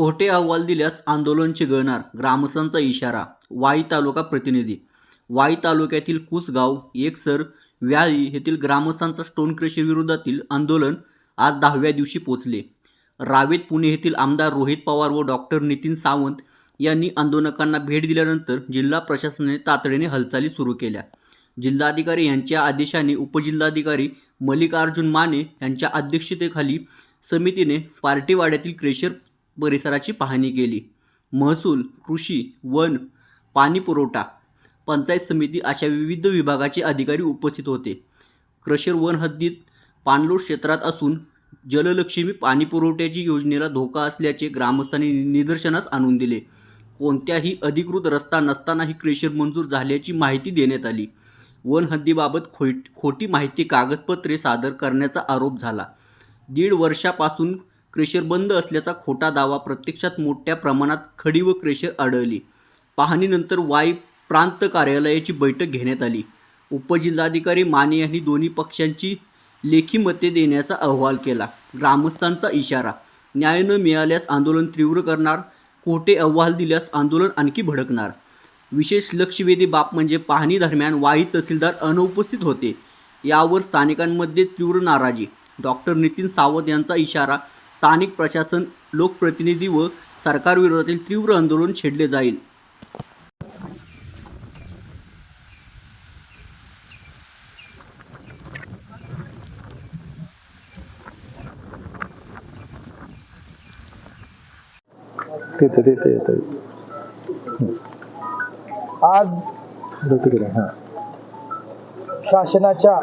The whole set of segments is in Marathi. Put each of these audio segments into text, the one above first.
खोटे अहवाल दिल्यास आंदोलन चिघळणार ग्रामस्थांचा इशारा वाई तालुका प्रतिनिधी. वाई तालुक्यातील कुसगाव एकसर व्याळी येथील ग्रामस्थांचा स्टोन क्रशर विरोधातील आंदोलन आज दहाव्या दिवशी पोचले. रावेत पुणे येथील आमदार रोहित पवार व डॉक्टर नितीन सावंत यांनी आंदोलकांना भेट दिल्यानंतर जिल्हा प्रशासनाने तातडीने हालचाली सुरू केल्या. जिल्हाधिकारी यांच्या आदेशाने उपजिल्हाधिकारी मल्लिकार्जुन माने यांच्या अध्यक्षतेखाली समितीने पार्टीवाड्यातील क्रेशर परिसराची पाहणी केली. महसूल कृषी वन पाणी पुरवठा पंचायत समिती अशा विविध विभागाचे अधिकारी उपस्थित होते. क्रशर वन हद्दीत पाणलोट क्षेत्रात असून जललक्ष्मी पाणी पुरवठ्याची योजनेला धोका असल्याचे ग्रामस्थांनी निदर्शनास आणून दिले. कोणत्याही अधिकृत रस्ता नसतानाही क्रेशर मंजूर झाल्याची माहिती देण्यात आली. वन हद्दीबाबत खोट खोटी माहिती कागदपत्रे सादर करण्याचा आरोप झाला. दीड वर्षापासून क्रेशर बंद असल्याचा खोटा दावा प्रत्यक्षात मोठ्या प्रमाणात खडी व क्रेशर आढळली. पाहणीनंतर वाई प्रांत कार्यालयाची बैठक घेण्यात आली. उपजिल्हाधिकारी माने यांनी दोन्ही पक्षांची लेखी मते देण्याचा अहवाल केला. ग्रामस्थांचा इशारा न्याय न मिळाल्यास आंदोलन तीव्र करणार खोटे अहवाल दिल्यास आंदोलन आणखी भडकणार. विशेष लक्षवेधी बाब म्हणजे पाहणी दरम्यान वाई तहसीलदार अनुपस्थित होते. यावर स्थानिकांमध्ये तीव्र नाराजी. डॉक्टर नितीन सावंत यांचा इशारा स्थानिक प्रशासन लोकप्रतिनिधी व सरकारविरोधातील तीव्र आंदोलन छेडले जाईल. आज शासनाच्या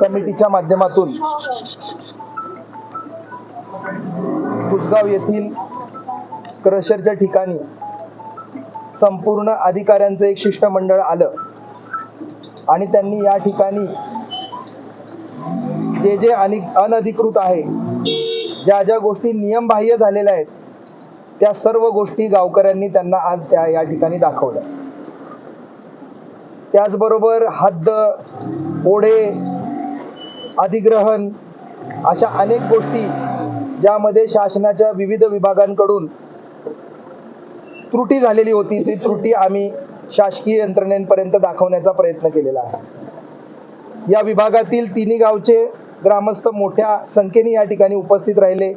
कमिटीच्या माध्यमातून कुसगाव येथील क्रशरच्या ठिकाणी संपूर्ण अधिकाऱ्यांचं एक शिष्टमंडळ आलं. आणि त्यांनी या ठिकाणी जे जे आणि अनधिकृत आहे ज्या ज्या गोष्टी नियमबाह्य झालेल्या आहेत त्या सर्व गोष्टी गावकऱ्यांनी त्यांना आज त्या या ठिकाणी दाखवल्या. त्याचबरोबर हद्द ओढे अधिग्रहण अशा अनेक गोष्टी ज्यामध्ये शासनाच्या विविध विभागांकडून त्रुटी झालेली होती ती त्रुटी आम्ही शासकीय यंत्रणेपर्यंत दाखवण्याचा प्रयत्न केलेला आहे. या विभागातील तिन्ही गावचे ग्रामस्थ मोठ्या संख्येने या ठिकाणी उपस्थित राहिले.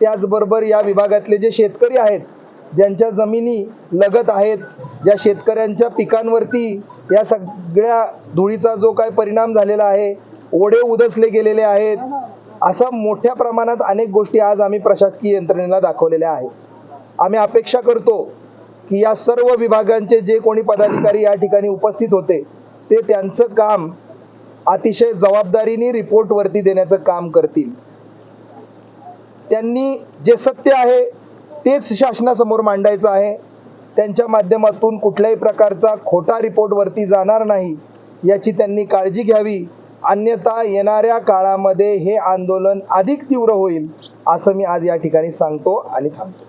त्याचबरोबर या विभागातले जे शेतकरी आहेत ज्यांच्या जमिनी लगत आहेत ज्या शेतकऱ्यांच्या पिकांवरती या सगळ्या धुळीचा जो काय परिणाम झालेला आहे ओढे उदसले गेलेले आहेत अशा मोठ्या प्रमाणात अनेक गोष्टी आज आम्ही प्रशासकीय यंत्रणेला दाखवलेल्या आहेत. आम्ही अपेक्षा करतो की या सर्व विभागांचे जे कोणी पदाधिकारी या ठिकाणी उपस्थित होते ते त्यांचं काम अतिशय जबाबदारीने रिपोर्टवरती देण्याचं काम करतील. त्यांनी जे सत्य आहे तेच शासनासमोर मांडायचं आहे. त्यांच्या माध्यमातून कुठल्याही प्रकारचा खोटा रिपोर्टवरती जाणार नाही याची त्यांनी काळजी घ्यावी. अन्यथा येणाऱ्या काळामध्ये हे आंदोलन अधिक तीव्र होईल असं मी आज या ठिकाणी सांगतो आणि थांबतो.